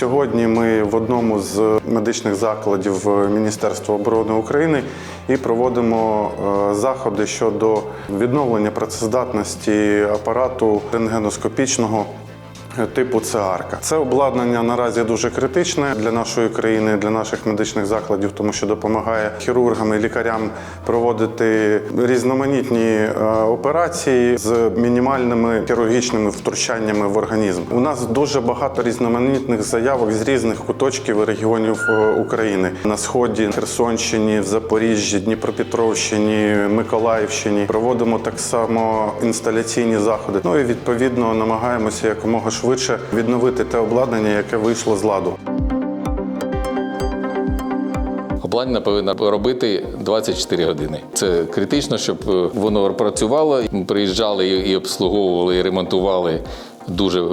Сьогодні ми в одному з медичних закладів Міністерства оборони України і проводимо е, заходи щодо відновлення працездатності апарату рентгеноскопічного типу ЦЕАРКа. Це обладнання наразі дуже критичне для нашої країни, для наших медичних закладів, тому що допомагає хірургам і лікарям проводити різноманітні е, операції з мінімальними хірургічними втручаннями в організм. У нас дуже багато різноманітних заявок з різних куточків регіонів е, України на сході, Херсонщині, в Запоріжжі, Дніпропетровщині, Миколаївщині. Проводимо так само інсталяційні заходи. Ну і відповідно намагаємося якомога швидше відновити те обладнання, яке вийшло з ладу. Обладнання повинно робити 24 години. Це критично, щоб е, воно працювало. Приїжджали і обслуговували, і ремонтували дуже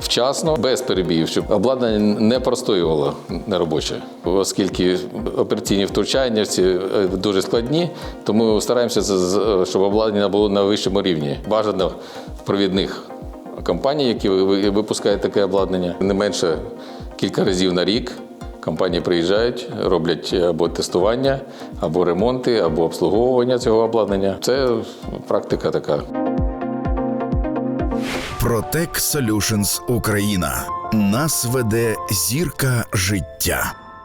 вчасно, без перебіїв, щоб обладнання не простоювало неробоче, оскільки операційні втручання всі е, дуже складні, тому стараємося, з- щоб обладнання було на вищому рівні. Бажано провідних компаній, які ви- ви- випускають таке обладнання, не менше кілька разів на рік. Компанії приїжджають, роблять або тестування, або ремонти, або обслуговування цього обладнання. Це практика така. Protec Solutions Україна. Нас веде зірка життя.